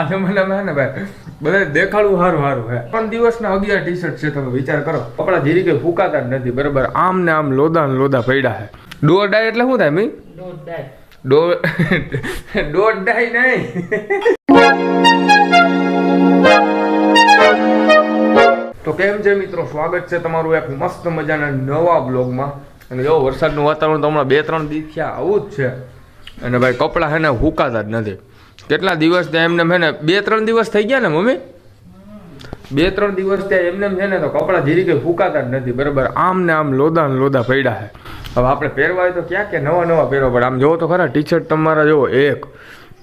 આજે મને હે ને ભાઈ બધા દેખાડવું સારું સારું હે. પણ દિવસના અગિયાર ટી શર્ટ છે તમે વિચાર કરો. કપડા જીરી કે ફૂકાતા જ નથી બરાબર? આમ ને આમ લોદા ને લોદા પડ્યા છે ડોર ડાય એટલે શું થાય મી? ડોર ડોર ડાય નહીં. તો કેમ છે મિત્રો? સ્વાગત છે તમારું એક મસ્ત મજાના નવા બ્લોગમાં. અને જો વરસાદનું વાતાવરણ તો હમણાં બે ત્રણ દિવસ આવું જ છે. અને ભાઈ કપડાં હે ને હુકાતા જ નથી. કેટલા દિવસ ત્યાં એમને ને, બે, ત્રણ દિવસ થઈ ગયા ને, મમ્મી? બે, ત્રણ દિવસ ત્યાં એમને છે ને તો કપડાં ધીરી કંઈ ફૂકાતા જ નથી, બરાબર? આમ ને આમ લોદા ને લોદા પડ્યા છે. હવે આપણે પહેરવા હોય તો ક્યાં કે નવા નવા પહેરવા પડે આમ જોવો તો ખરા ટી શર્ટ તમારા જુઓ એક,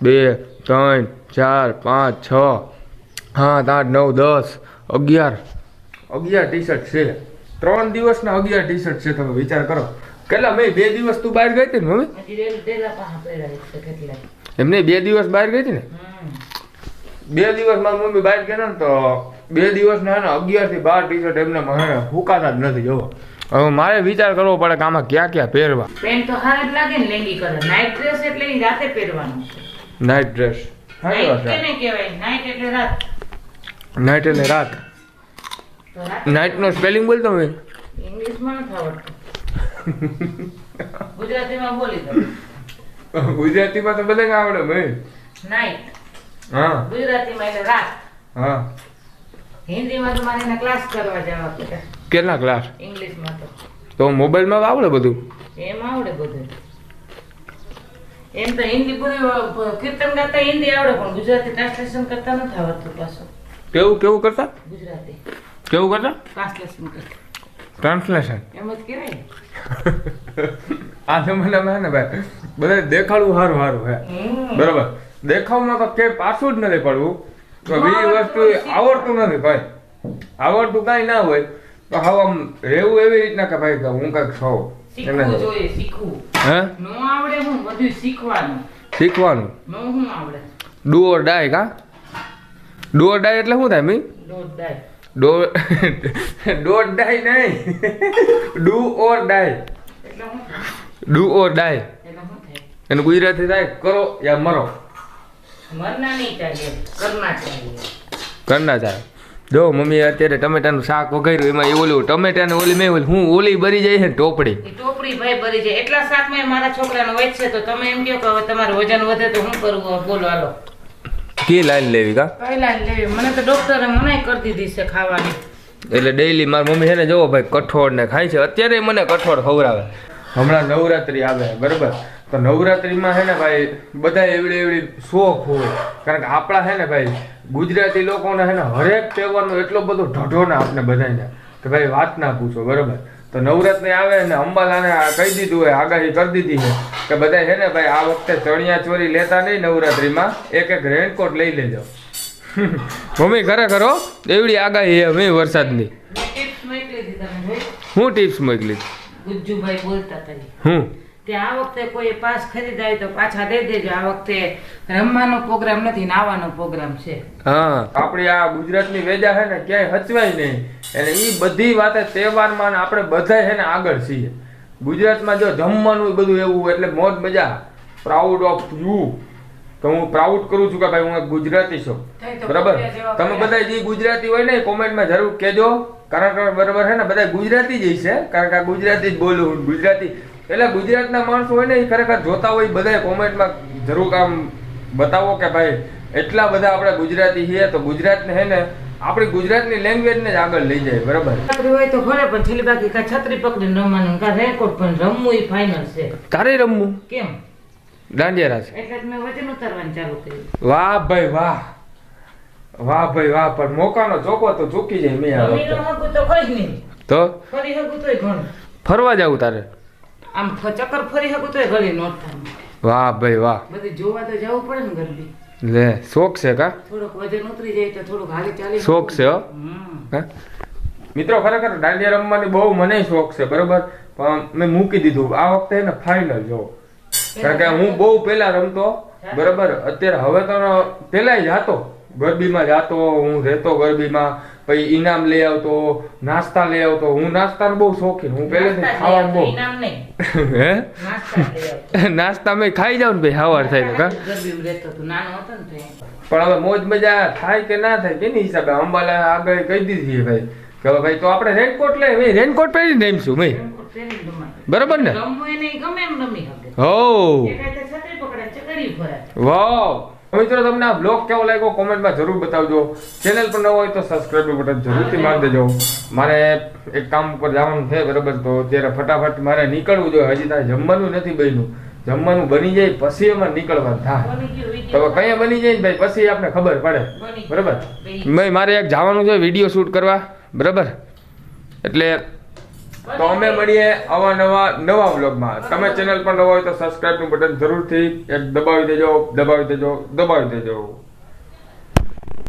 બે, ત્રણ, ચાર, પાંચ, છ, સાત, આઠ, નવ, દસ, અગિયાર અગિયાર ટી શર્ટ છે. ત્રણ દિવસના અગિયાર ટી શર્ટ છે, તમે વિચાર કરો. કેટલા, મેં બે દિવસ તું બહાર ગઈ હતી ને, મમ્મી? એમને બે દિવસ બહાર ગઈ હતી ને? બે દિવસ મારી મમ્મી બહાર ગયા ને તો બે દિવસ ના ને અગિયારથી બાર ટી શર્ટ એમને મને ફૂકાતા જ નથી જોવો. હવે મારે વિચાર કરવો પડે કે આમાં ક્યાં ક્યાં પહેરવા. પેન્ટ તો હાર જ લાગે ને લેંગી કલર નાઇટ ડ્રેસ એટલે રાતે પહેરવાનું છે. નાઇટ ડ્રેસ કહેવાય? નાઇટ એટલે રાત. નાઇટ એટલે રાત. તો નો સ્પેલિંગ બોલતો મેં ઇંગ્લિશમાં નથી આવડતું. ગુજરાતીમાં બોલી દો ગુજરાતીમાં તો બધાને આવડે ભાઈ. નાઈટ હા. ગુજરાતીમાં એટલે રાત. હા. હિન્દીમાં તો મારે એના ક્લાસ કરવા જવા પડે. કેટલા ક્લાસ ઇંગ્લિશમાં તો. તો મોબાઈલમાં આવડે બધું? એમ આવડે બધું. એમ તો હિન્દી પૂરી કીર્તન ગાતા હિન્દી આવડે પણ ગુજરાતી ટ્રાન્સલેશન કરતા નથી આવડતું પાછું. કેવું કેવું કરતા? ગુજરાતી. કેવું કરતા? ટ્રાન્સલેશન કરતા. ટ્રાન્સલેશન એમ જ કહેવાય આ જમાનામાં હે ને ભાઈ બધા દેખાડવું સારું સારું હે બરાબર. દેખાવમાં તો કે પાછું જ નથી પડવું. તો બીજી વસ્તુ આવડતું નથી ભાઈ. આવડતું કાંઈ ના હોય. તો હવે આમ રહેવું એવી રીતના કે ભાઈ હું કાંઈક બધું શીખવાનું. ડુ ઓર ડાય કા? ડુ ઓર ડાય એટલે શું થાય મી? દોઢ દાય ડો ડોટ ડાય નહીં. ડુ ઓર ડાય થાય? ડુ ઓર ડાય એનું ગુજરાતી થાય કરો યા મરો. મરના નહીં ચાહીએ કરના ચાલે. જો મમ્મી અત્યારે ટમેટાનું શાક વઘાર્યું એમાં એ ઓલું ટમેટાને ઓલી મેં હું ઓલી ભરી જાય છે ને ટોપડી. ટોપડી ભાઈ ભરી જાય. એટલા શાકમાં મારા છોકરાનો વેચશે તો તમે એમ કહો કે તમારું વજન વધે તો શું કરવું બોલો હાલો. કી લાઈન લેવી કા? કઈ જ લેવી? મને તો ડોક્ટરે મનાઈ કરી દીધી છે ખાવાની. એટલે ડેઈલી મારી મમ્મી છે ને જોવો ભાઈ કઠોળ ને ખાય છે. અત્યારે મને કઠોળ ખવડાવે. હમણાં નવરાત્રી આવે બરાબર? તો નવરાત્રીમાં છે ને ભાઈ બધા એવડી એવડી શોખ હોય. કારણ કે આપણા છે ને ભાઈ ગુજરાતી લોકોને છે ને હરેક તહેવારનો એટલો બધો ઢઢો ને આપણે બધાને કે ભાઈ વાત ના પૂછો બરાબર? તો નવરાત્રી આવે ને અંબાલાને કહી દીધું હોય આગાહી કરી દીધી છે કે બધા છે ને ભાઈ આ વખતે ચણિયા ચોરી લેતા નહીં નવરાત્રીમાં એક એક રેનકોટ લઈ લેજો. મમ્મી ખરેખર હો. એવડી આગાહી છે મેં વરસાદની હું ટિપ્સ મોકલી? ગુજ્જુભાઈ બોલતા તને. હું? તે આ વખતે કોઈ પાસ ખરીદાય તો પાછા દઈ દેજો. આ વખતે રમવાનો પ્રોગ્રામ નથી નાવાનો પ્રોગ્રામ છે. હા. આપણી આ ગુજરાતની વેજા છે ને ક્યાંય હચવાય નહીં. અને એ બધી વાતે તહેવારમાં આપણે બધા છે ને આગળ છીએ. ગુજરાતમાં જો જમવાનું બધું એવું એટલે મોજ મજા. પ્રાઉડ ઓફ યુ તો હું પ્રાઉડ કરું છું કે ભાઈ હું ગુજરાતી છું. બરાબર? તમે બધા જે ગુજરાતી હોય ને કોમેન્ટમાં જરૂર કહેજો. કારણ કે બરાબર છે ને બધા ગુજરાતી જ છે. કારણ કે ગુજરાતી જ બોલું હું ગુજરાતી. એટલે ગુજરાતના માણસો હોય ને એ ખરેખર જોતા હોય બધા કોમેન્ટમાં જરૂર આમ બતાવો કે ભાઈ એટલા બધા આપણે ગુજરાતી છીએ તો ગુજરાતને છે ને આપણી ગુજરાતની લેંગ્વેજને જ આગળ લઈ જાય બરાબર? છત્રી હોય તો ભલે પણ છેલ્લી બાકી કા છત્રી પકડીને રમવાનું કા રેકોર્ડ પણ રમવું એ ફાઇનલ છે. તારે રમવું? કેમ? દાંડિયા રાસ એટલે મેં વજન ઉતારવાનું ચાલુ કર્યું. વાહ ભાઈ વાહ. વાહ ભાઈ વાહ પણ મોકાનો ચોકો તો ચૂકી જાય મેં આ વખતે. તો કઈ નહીં. તો? ફરી હગું તોય ઘણું. ફરવા જાવું તારે? આમ ચક્કર ફરી હગું તોય ઘણી નોટ થાય વાહ ભાઈ વાહ. બધી જોવા તો જવું પડે ને ગરબી. લે શોખ છે કા? થોડોક વજન ઉતરી જાય તો થોડુંક હાલે ચાલે શોખ છે હો? મિત્રો ખરેખર દાંડિયા રમવાની બહુ મને શોખ છે બરોબર? પણ મેં મૂકી દીધું. આ વખતે ને ફાઇનલ જો. કારણ કે હું બહુ પહેલા રમતો બરોબર? અત્યારે હવે તો પેલા જાતો ગરબીમાં જાતો હું રહેતો ગરબીમાં. પછી ઇનામ લઈ આવતો નાસ્તા લઈ આવતો. હું નાસ્તાનો બહુ શોખીન. હું પહેલેથી ખાવાનું બહુ ઇનામ નહીં. હે? નાસ્તા મેં ખાઈ જાવ ને ભાઈ હવાર થાય તો કા. પણ હવે મોજ મજા થાય કે ના થાય કેની હિસાબે? અંબાલા આગળ કહી દીધી છે ભાઈ. કે હવે ભાઈ તો આપણે રેનકોટ લે ભાઈ રેનકોટ પહેરીને રમીશું ભાઈ. રેનકોટ બરાબર ને? ગમે એમ રમી હો. વાવ. મિત્રો તમને આ બ્લોગ કેવો લાગ્યો કોમેન્ટમાં જરૂર બતાવજો. ચેનલ પર ન હોય તો સબસ્ક્રાઇબ બટન જરૂરથી મારી દેજો. મારે એક કામ ઉપર જવાનું છે બરાબર? તો ત્યારે ફટાફટ મારે નીકળવું જોઈએ. હજી તારે જમવાનું નથી બન્યું. જમવાનું બની જાય પછી એમાં નીકળવાનું. થાય તો કઈ બની જાય ને ભાઈ પછી આપણે ખબર પડે. બરાબર? ભાઈ મારે એક જવાનું છે વીડિયો શૂટ કરવા. બરાબર? એટલે તો અમે મળીએ આવા નવા નવા વ્લોગમાં. તમે ચેનલ પર નવા હોય તો સબસ્ક્રાઇબનું બટન જરૂરથી એક દબાવી દેજો દબાવી દેજો દબાવી દેજો.